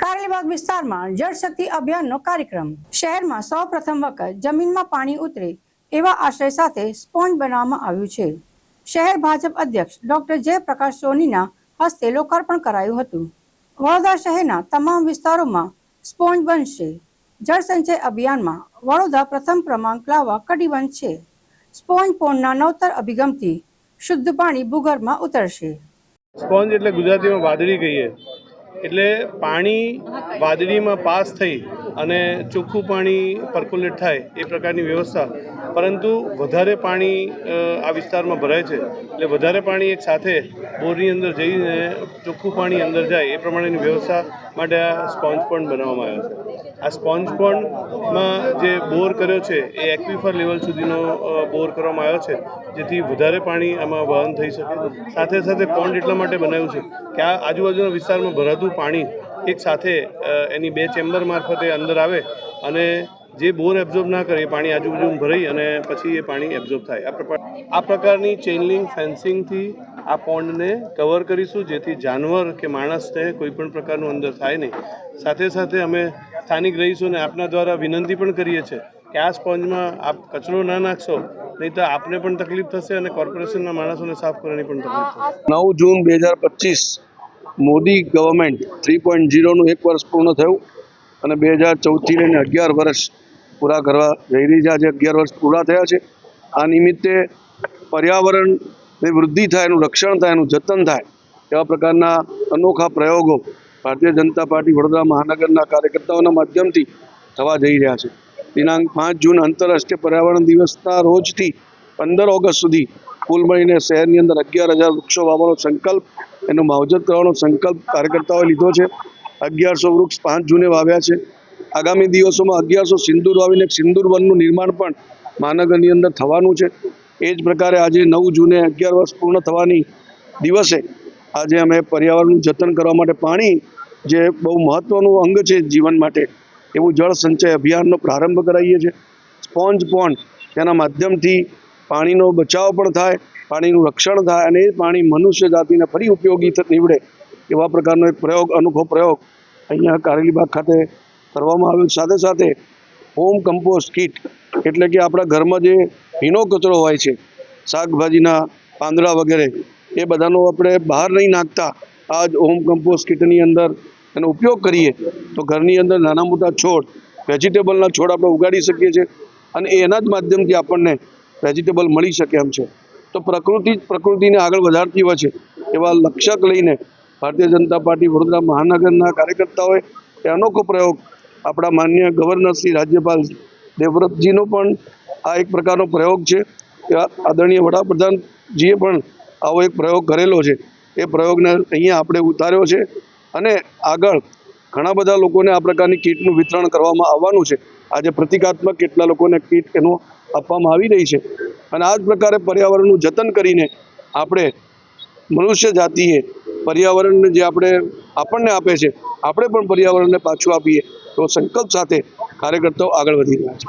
કારેલીબાગ વિસ્તારમાં જળશક્તિ અભિયાનનો કાર્યક્રમ. શહેરમાં સૌ પ્રથમ વખત જમીનમાં પાણી ઉતરે એવા આશય સાથે સ્પોન્જ બનાવવામાં આવ્યું છે. શહેર ભાજપ અધ્યક્ષ ડોક્ટર જયપ્રકાશ સોનીના હસ્તે લોકાર્પણ કરાયું હતું. વડોદરા શહેરના તમામ વિસ્તારોમાં સ્પોન્જ બનશે. જળ સંચય અભિયાનમાં વડોદરા પ્રથમ ક્રમાંક લાવવા કટિબંધ છે સ્પોન્જ પોન્ડના નવતર અભિગમથી શુદ્ધ પાણી ભૂગર્ભમાં ઉતરશે. સ્પોન્જ એટલે ગુજરાતીમાં વાદળી કહીએ. એટલે પાણી વાદળીમાં પાસ થઈ અને ચોખ્ખું પાણી પર્ક્યુલેટ થાય એ પ્રકારની વ્યવસ્થા. પરંતુ વધારે પાણી આ વિસ્તારમાં ભરાય છે. એટલે વધારે પાણી એક સાથે બોરની અંદર જઈને ચોખ્ખું પાણી અંદર જાય એ પ્રમાણેની વ્યવસ્થા માટે આ સ્પોન્જ પોન્ડ બનાવવામાં આવ્યો છે. આ સ્પોન્જ પોન્ડમાં જે બોર કર્યો છે એ એક્વિફર લેવલ સુધીનો બોર કરવામાં આવ્યો છે, જેથી વધારે પાણી આમાં વહન થઈ શકે. સાથે સાથે પોન્ડ એટલા માટે બનાવ્યું છે કે આ આજુબાજુના વિસ્તારમાં ભરાતું પાણી એક સાથે એની બે ચેમ્બર મારફતે અંદર આવે અને જે બોર એબ્ઝોર્બ ના કરે એ પાણી આજુબાજુ ભરાઈ અને પછી એ પાણી એબ્ઝોર્બ થાય. આ પ્રકાર આ પ્રકારની ચેનલિંગ ફેન્સિંગથી આ પોન્ડને કવર કરીશું, જેથી જાનવર કે માણસને કોઈ પણ પ્રકારનું અંદર થાય નહીં. સાથે સાથે અમે સ્થાનિક રહીશોને આપના દ્વારા વિનંતી પણ કરીએ છીએ કે આ સ્પોન્જમાં આપ કચરો ના નાખશો, નહીં તો આપને પણ તકલીફ થશે અને કોર્પોરેશનના માણસોને સાફ કરવાની પણ તકલીફ નવ જૂન બે હજાર પચીસ મોદી ગવર્મેન્ટ થ્રી પોઈન્ટ ઝીરોનું એક વર્ષ પૂર્ણ થયું અને બે હજાર ચૌદથી લઈને અગિયાર વર્ષ પૂરા કરવા જઈ રહી છે. અગિયાર વર્ષ પૂરા થયા છે. આ નિમિત્તે પર્યાવરણની વૃદ્ધિ થાય, એનું રક્ષણ થાય, એનું જતન થાય એવા પ્રકારના અનોખા પ્રયોગો ભારતીય જનતા પાર્ટી વડોદરા મહાનગરના કાર્યકર્તાઓના માધ્યમથી થવા જઈ રહ્યા છે. દિનાંક પાંચ જૂન આંતરરાષ્ટ્રીય પર્યાવરણ દિવસના રોજથી પંદર ઓગસ્ટ સુધી કુલ મળીને શહેરની અંદર અગિયાર હજાર વૃક્ષો વાવવાનો સંકલ્પ એનું માવજત કરવાનો સંકલ્પ કાર્યકર્તાઓએ લીધો છે. અગિયારસો વૃક્ષ પાંચ જૂને વાવ્યા છે. આગામી દિવસોમાં અગિયારસો સિંદૂર વાવીને એક સિંદૂર વનનું નિર્માણ પણ મહાનગરની અંદર થવાનું છે. એ જ પ્રકારે આજે નવ જૂને અગિયાર વર્ષ પૂર્ણ થવાની દિવસે આજે અમે પર્યાવરણનું જતન કરવા માટે પાણી જે બહુ મહત્ત્વનું અંગ છે જીવન માટે, એવું જળ સંચય અભિયાનનો પ્રારંભ કરાવીએ છીએ. સ્પોન્જ પોન્ડ તેના માધ્યમથી પાણીનો બચાવ પણ થાય પાણીનું રક્ષણ થાય અને એ પાણી મનુષ્ય જાતિને ફરી ઉપયોગી નીવડે એવા પ્રકારનો એક પ્રયોગ, અનોખો પ્રયોગ અહીંયા કારેલીબાગ ખાતે કરવામાં આવ્યો. સાથે સાથે હોમ કમ્પોસ્ટ કીટ એટલે કે આપણા ઘરમાં જે ભીનો કચરો હોય છે, શાકભાજીના પાંદડા વગેરે, એ બધાનો આપણે બહાર નહીં નાખતા. આ જ હોમ કમ્પોસ્ટ કીટની અંદર એનો ઉપયોગ કરીએ તો ઘરની અંદર નાના મોટા છોડ વેજીટેબલના છોડ આપણે ઉગાડી શકીએ છીએ અને એના જ માધ્યમથી આપણને વેજીટેબલ મળી શકે એમ છે. તો પ્રકૃતિ જ પ્રકૃતિને આગળ વધારતી હોય છે. એવા લક્ષ્યક લઈને ભારતીય જનતા પાર્ટી વડોદરા મહાનગરના કાર્યકર્તાઓએ એ અનોખો પ્રયોગ આપણા માન્ય ગવર્નર રાજ્યપાલ દેવવ્રતજીનો પણ આ એક પ્રકારનો પ્રયોગ છે. કે આદરણીય વડાપ્રધાનજીએ પણ આવો એક પ્રયોગ કરેલો છે. એ પ્રયોગને અહીંયા આપણે ઉતાર્યો છે અને આગળ ઘણા બધા લોકોને આ પ્રકારની કીટનું વિતરણ કરવામાં આવવાનું છે. આજે પ્રતિકાત્મક કેટલા લોકોને કીટ એનો આપવામાં આવી રહી છે. અને આ જ પ્રકારે પર્યાવરણનું જતન કરીને આપણે મનુષ્ય જાતિએ પર્યાવરણને જે આપણે આપણને આપે છે, આપણે પણ પર્યાવરણને પાછું આપીએ, તો સંકલ્પ સાથે કાર્યકર્તાઓ આગળ વધી રહ્યા છે.